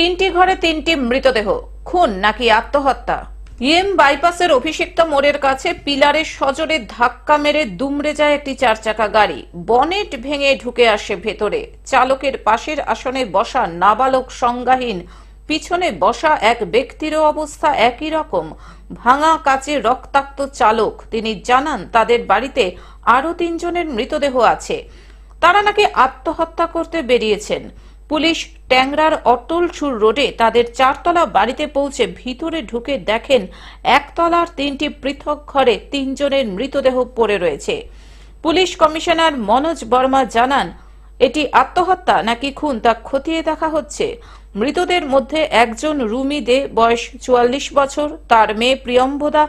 তিনটি ঘরে তিনটি মৃতদেহ। খুন নাকি আত্মহত্যা? ইএম বাইপাসের অভিষিক্ত মোড়ের কাছে পিলারের সজোরে ধাক্কা মেরে দুমড়ে যায় একটি চার চাকা গাড়ি। বনেট ভেঙে ঢুকে আসে ভেতরে। চালকের পাশের আসনে বসা নাবালক সংজ্ঞাহীন। পিছনে বসা এক ব্যক্তিরও অবস্থা একই রকম। ভাঙা কাচে রক্তাক্ত চালক। তিনি জানান, তাদের বাড়িতে আরও তিনজনের মৃতদেহ আছে। তারা নাকি আত্মহত্যা করতে বেরিয়েছেন। পুলিশ ট্যাংরার অটলছুর রোডে তাদের চারতলা বাড়িতে পৌঁছে ভিতরে ঢুকে দেখেন একতলার তিনটি পৃথক ঘরে তিনজনের মৃতদেহ পড়ে রয়েছে। পুলিশ কমিশনার মনোজ বর্মা জানান, এটি আত্মহত্যা নাকি খুন তা খতিয়ে দেখা হচ্ছে। মৃতদের মধ্যে একজন রুমি দে, বয়স চুয়াল্লিশ বছর, তার মেয়ে প্রিয়ম্বদা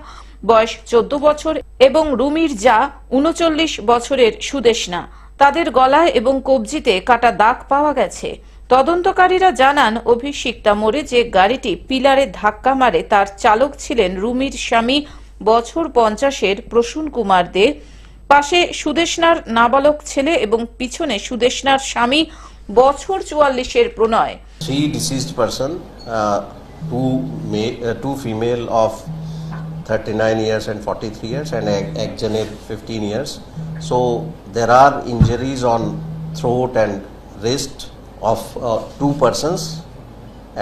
বয়স চোদ্দ বছর এবং রুমির যা উনচল্লিশ বছরের সুদেশনা তাদের গলায় এবং কবজিতে কাটা দাগ পাওয়া গেছে। তদন্তকারীরা জানান অভিষিক্তা মোড়ে যে গাড়িটি পিলারে ধাক্কা মারে তার চালক ছিলেন রুমির স্বামী বছর পঞ্চাশের প্রসূন কুমার দে। পাশে সুদেশনার নাবালক ছেলে এবং পিছনে সুদেশনার স্বামী বছর চুয়াল্লিশের প্রণয়। Uh, two ma- uh, two female of 39 years and 43 years, and এক- একজনের 15 years. So there are injuries on throat and wrist. Of uh, two persons,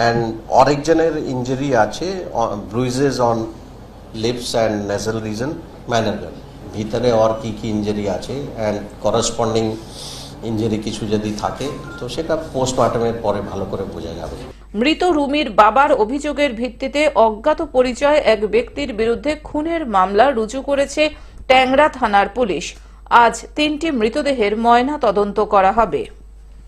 and অনেকজনের ইঞ্জুরি আছে bruises on lips and nasal region manner ভিতরে আর কি কি injury আছে and corresponding injury কিছু যদি থাকে তো সেটা পোস্টমর্টমের পরে ভালো করে বোঝা যাবে। মৃত রুমির বাবার অভিযোগের ভিত্তিতে অজ্ঞাত পরিচয় এক ব্যক্তির বিরুদ্ধে খুনের মামলা রুজু করেছে ট্যাংরা থানার পুলিশ। আজ তিনটি মৃতদেহের ময়না তদন্ত করা হবে।